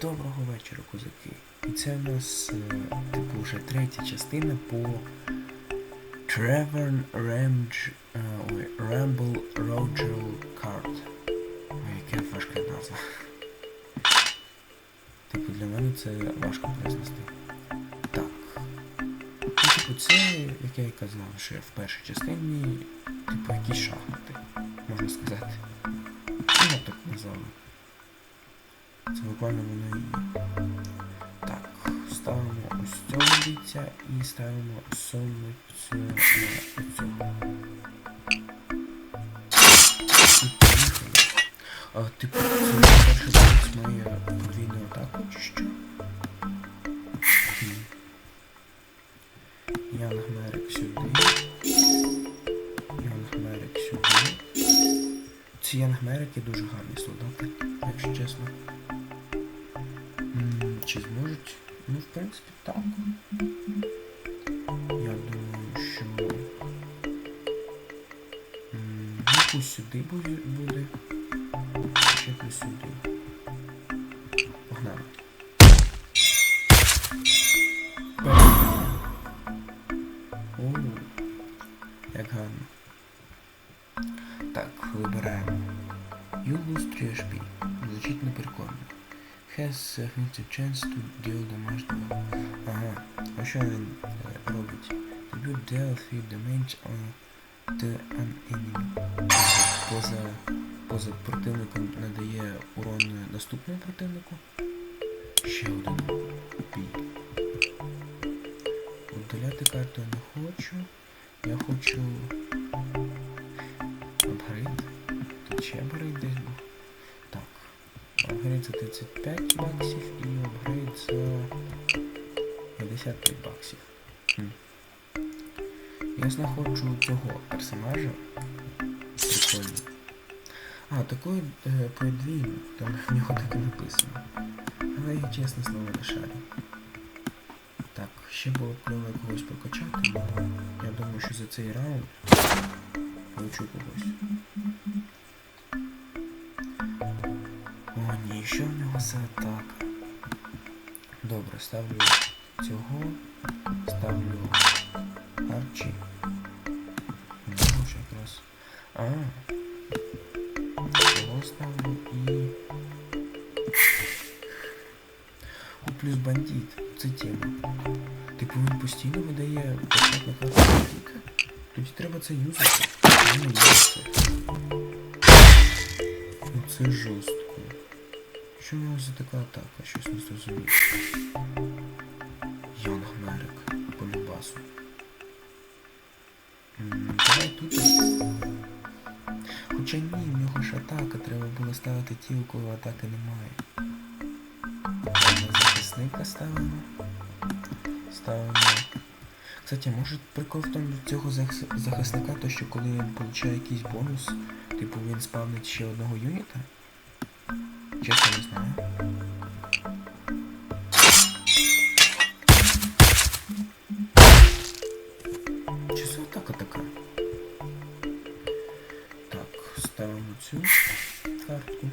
Доброго вечора, козаки. І це у нас е, типу вже третя частина по Trevor Ramj, е, ой, Ramble Roger Card. Ой, яке важке назва. Типу для мене це важко произнести. Так. Ну, типу, це, як я і казав, ще в першій частині, типу якісь шахмати, можна сказати. Ну, я так називаю. Це буквально воно і. Так, ставимо ось цього бійця і ставимо сонну цього. А, типу, Ці Янг Мерики дуже гарні солдати, якщо чесно. Чи зможуть? Ну, в принципі, так. Я думаю, що. Ну, сюди буде. Якось сюди. Погнали. Has a 50 chance to deal damage to Ага. А що він робить? You deal 3 damage on the an enemy. Поза, поза противником надає урон наступному противнику. Ще один бій. Удаляти карту я не хочу. Я хочу апгрейд. Тут ще апгрейд десь. Апгрейд за 35 баксів і апгрейд за 55 баксів. Хм. Я знаходжу цього персонажа. Прикольно. А, такої е, подвійну, там в нього так і написано. Але я чесне слово не шарю. Так, ще було кльово когось прокачати, але я думаю, що за цей раунд получу когось. Що в нього за атака? Добре, ставлю цього, ставлю Арчі. Ж якраз. А. Цього ставлю і. О, плюс бандит. Це тема. Типу він постійно видає карту бандита. Тоді треба це юзати. Юзати. Ну це жорстко. Що в нього за така атака? Щось не зрозумів. Йонг Мерик. По любасу. Давай тут. Хоча ні, в нього ж атака, треба було ставити ті, у кого атаки немає. Захисника ставимо. Ставимо. Кстати, може прикол в тому цього захисника, то що коли він получає якийсь бонус, типу він спавнить ще одного юніта? Чесно не знаю. Чи це атака така? Так, ставимо цю картку.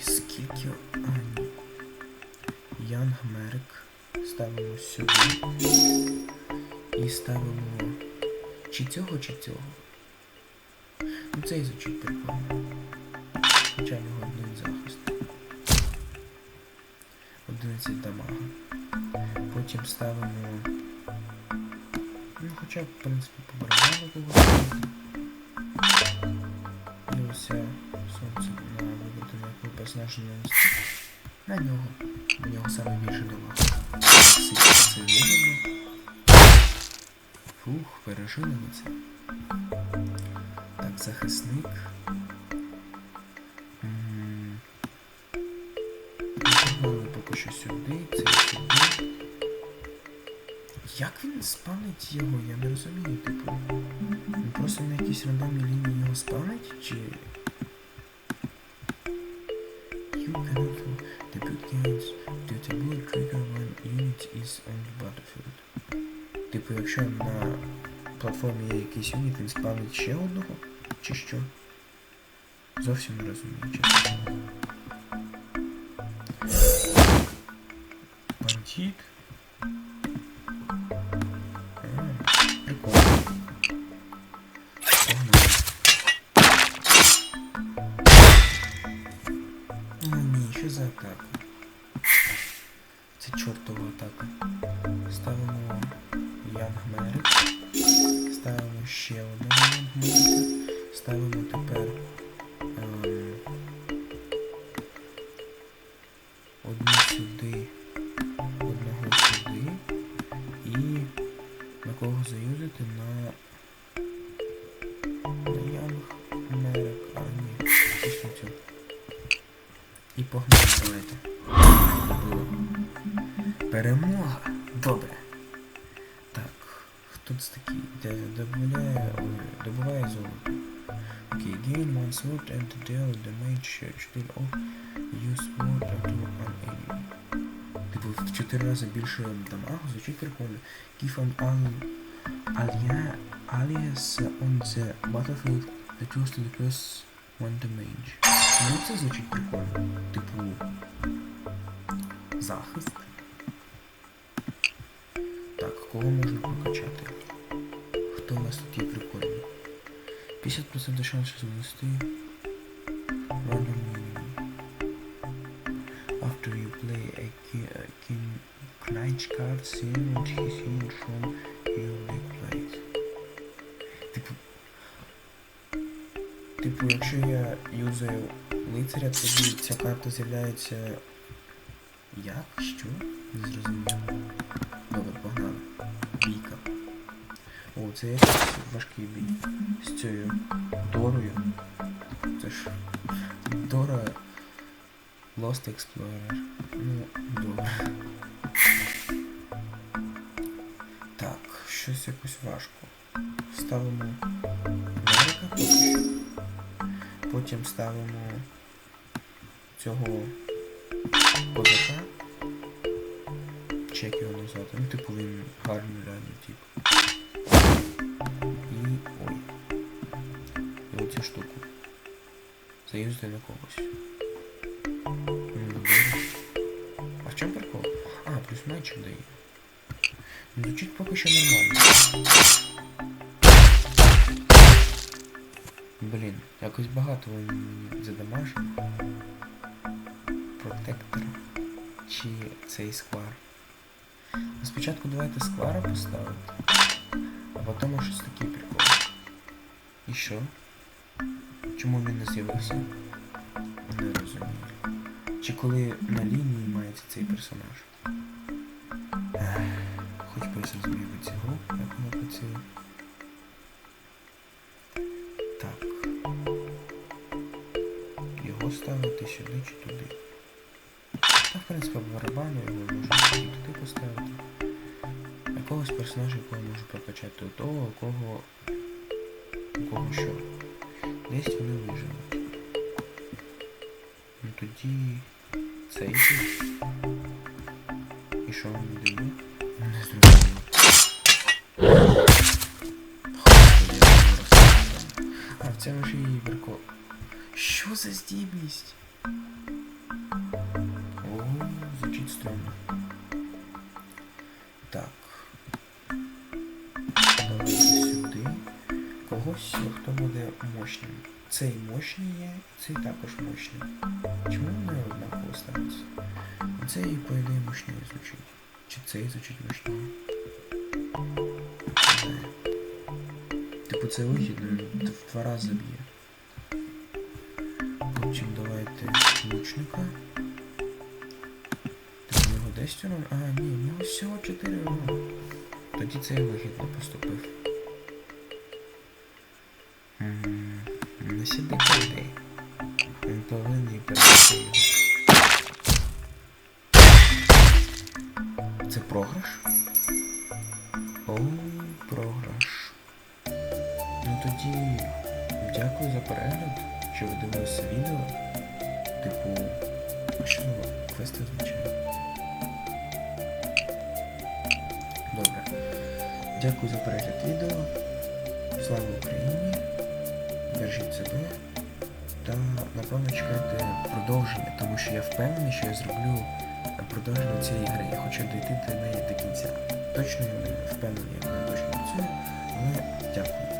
І скільки. А. Янг Мерик. Ставимо сюди. І ставимо. Чи цього, чи цього? Ну цей звучить прикольно. Хоча в нього один захист. 11 дамага. Потім ставимо. Ну хоча, в принципі, по барабану когось. Ось сонце на вибрати на якого персонажа нанести. На нього. У нього саме більше дамага. Це вигідно. Фух, пережили ми це. Так, захисник. Що сюди, це сюди. Як він спавнить його, я не розумію, типу. Він просто на якійсь рандомній лінії його спавнить, чи. You cannot debut games to bullet trigger when unit is on the battlefield. Типу, якщо на платформі є якийсь юніт, він спавнить ще одного, чи що? Зовсім не розумію, чесно. Летит. А, прикольно. А, ні, що за атака? Це чортова атака. Ставимо Янг Мерик. Ставимо ще одного Янг Мерика. Ставимо тепер І погнали, давайте. Перемога! Добре. Так, хто це такий? Де добавляє, ой, добуває золото. Окей, gain one sword and deal damage church deal of use sword to an enemy. Типу в 4 рази більше дамагу, звучить прикольно. Give an al alia alias on the battlefield that used to decrease one damage. Ну це звучить прикольно. Типу захист. Так, кого можна прокачати? Хто у нас тут є прикольний? 50% шансу занести. Random minimum. After you play a king, Knight card, select his unit from your deck place. Типу. Типу, якщо я юзаю лицаря, тоді ця карта з'являється. Як? Що? Не зрозуміло. Добре, погнали. Бійка. О, це якийсь важкий бій. З цією Дорою. Це ж Дора Lost Explorer. Ну, добре. Так, щось якось важко. Ставимо Мерика. Потім ставимо цього козака. Чек його назад. Ну, типу він гарний реально тип. І. ой. І оцю штуку. Заюзати на когось. А в чому прикол? А, плюс мечик дає. Ну, звучить поки що нормально. Блін, якось багато мені задамажив. Протектор. Чи цей сквар. Ну, Спочатку давайте сквара поставити, а потім щось таке прикол. І що? Чому він не з'явився? Не розумію. Чи коли на лінії мається цей персонаж? Хоч би зрозумів цього, як воно працює. Так. Його ставити сюди чи туди. Та, в принципі, барабану його можна і туди поставити. Якогось персонажа, якого можу прокачати у того, у кого. У кого що. Десь вони виживуть. Ну тоді цей. І що він дає? Не зрозуміло. Розповідаю. А, в цьому ж і прикол. Що за здібність? О, звучить стрьомно. Так. Давайте сюди. Когось, хто буде мощним. Цей мощний є, цей також мощний. Чому вони однаково ставляться? Цей, по ідеї, мощніше звучить. Чи цей звучить мощніше? Не. Типу це вигідно, в два рази б'є. Потім давайте лучника. У нього 10 урон? А, ні, у нього всього 4 урон. Тоді це вигідно поступив. М, Не сіди куди. Він повинен передати його. Це програш? О, дякую за перегляд, що ви дивилися відео. Типу, що нове? Квести означає. Добре. Дякую за перегляд відео. Слава Україні! Бережіть себе. Та напевно чекайте продовження, тому що я впевнений, що я зроблю продовження цієї гри. Я хочу дійти до неї до кінця. Точно я не впевнений, як вона точно працює, але